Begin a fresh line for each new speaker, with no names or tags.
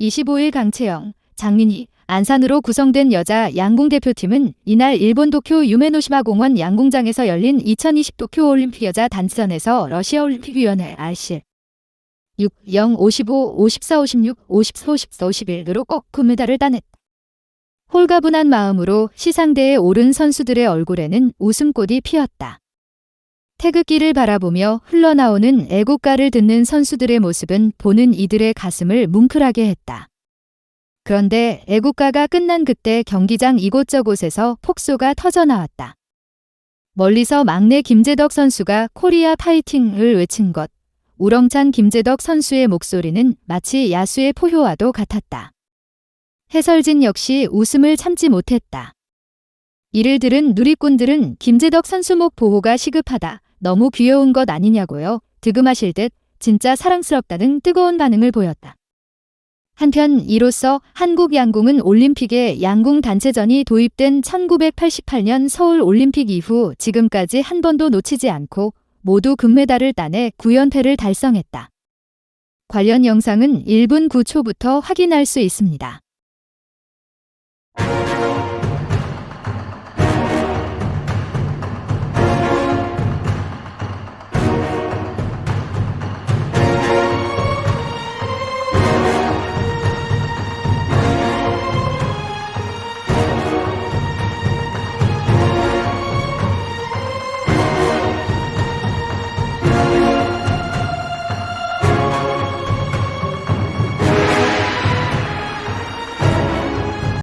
25일 강채영, 장민희, 안산으로 구성된 여자 양궁 대표팀은 이날 일본 도쿄 유메노시마 공원 양궁장에서 열린 2020 도쿄 올림픽 여자 단체전에서 러시아 올림픽위원회 RC 6, 0, 55, 54, 56, 54, 54, 51으로 꼭 금메달을 따냈다. 홀가분한 마음으로 시상대에 오른 선수들의 얼굴에는 웃음꽃이 피었다. 태극기를 바라보며 흘러나오는 애국가를 듣는 선수들의 모습은 보는 이들의 가슴을 뭉클하게 했다. 그런데 애국가가 끝난 그때 경기장 이곳저곳에서 폭소가 터져 나왔다. 멀리서 막내 김재덕 선수가 코리아 파이팅을 외친 것, 우렁찬 김재덕 선수의 목소리는 마치 야수의 포효와도 같았다. 해설진 역시 웃음을 참지 못했다. 이를 들은 누리꾼들은 김재덕 선수 목 보호가 시급하다. 너무 귀여운 것 아니냐고요. 득음하실 듯 진짜 사랑스럽다는 뜨거운 반응을 보였다. 한편 이로써 한국 양궁은 올림픽에 양궁 단체전이 도입된 1988년 서울 올림픽 이후 지금까지 한 번도 놓치지 않고 모두 금메달을 따내 9연패를 달성했다. 관련 영상은 1분 9초부터 확인할 수 있습니다.